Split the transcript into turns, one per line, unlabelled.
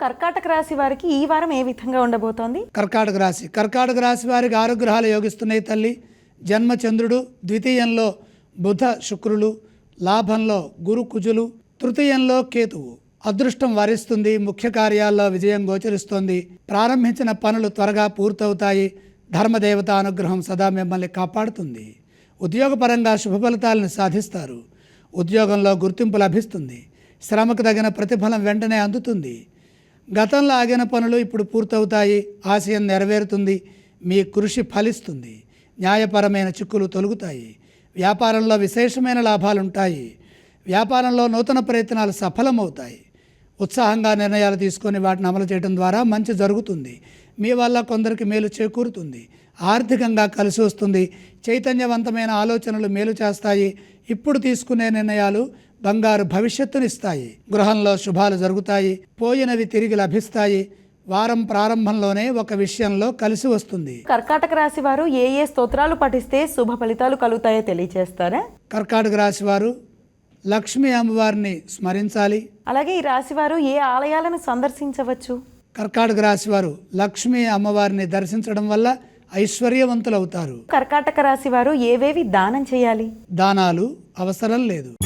కర్కాటక రాశి వారికి ఈ వారం ఏ విధంగా ఉండబోతోంది?
కర్కాటక రాశి. కర్కాటక రాశి వారికి ఆరుగ్రహాలు యోగిస్తున్నాయి తల్లి. జన్మచంద్రుడు ద్వితీయంలో బుధ శుక్రులు లాభంలో గురు కుజులు తృతీయంలో కేతువు. అదృష్టం వరిస్తుంది ముఖ్య కార్యాల్లో విజయం గోచరిస్తోంది. ప్రారంభించిన పనులు త్వరగా పూర్తవుతాయి. ధర్మదేవత అనుగ్రహం సదా మిమ్మల్ని కాపాడుతుంది. ఉద్యోగపరంగా శుభ ఫలితాలను సాధిస్తారు. ఉద్యోగంలో గుర్తింపు లభిస్తుంది. శ్రమకు తగిన ప్రతిఫలం వెంటనే అందుతుంది. గతంలో ఆగిన పనులు ఇప్పుడు పూర్తవుతాయి. ఆశయం నెరవేరుతుంది. మీ కృషి ఫలిస్తుంది. న్యాయపరమైన చిక్కులు తొలుగుతాయి. వ్యాపారంలో విశేషమైన లాభాలుంటాయి. వ్యాపారంలో నూతన ప్రయత్నాలు సఫలమవుతాయి. ఉత్సాహంగా నిర్ణయాలు తీసుకొని వాటిని అమలు చేయడం ద్వారా మంచి జరుగుతుంది. మీ వల్ల కొందరికి మేలు చేకూరుతుంది. ఆర్థికంగా కలిసి వస్తుంది. చైతన్యవంతమైన ఆలోచనలు మేలు చేస్తాయి. ఇప్పుడు తీసుకునే నిర్ణయాలు బంగారు భవిష్యత్తునిస్తాయి. గృహంలో శుభాలు జరుగుతాయి. పోయినవి తిరిగి లభిస్తాయి. వారం ప్రారంభంలోనే ఒక విషయంలో కలిసి వస్తుంది.
కర్కాటక రాశి వారు ఏ ఏ స్తోత్రాలు పఠిస్తే శుభ ఫలితాలు కలుగుతాయో తెలియజేస్తారా?
కర్కాటక రాశి వారు లక్ష్మీ అమ్మవారిని స్మరించాలి.
అలాగే ఈ రాశి వారు ఏ ఆలయాలను సందర్శించవచ్చు?
కర్కాటక రాశి వారు లక్ష్మీ అమ్మవారిని దర్శించడం వల్ల ఐశ్వర్యవంతులవుతారు.
కర్కాటక రాశి వారు ఏవేవి దానం చేయాలి?
దానాలు అవసరం లేదు.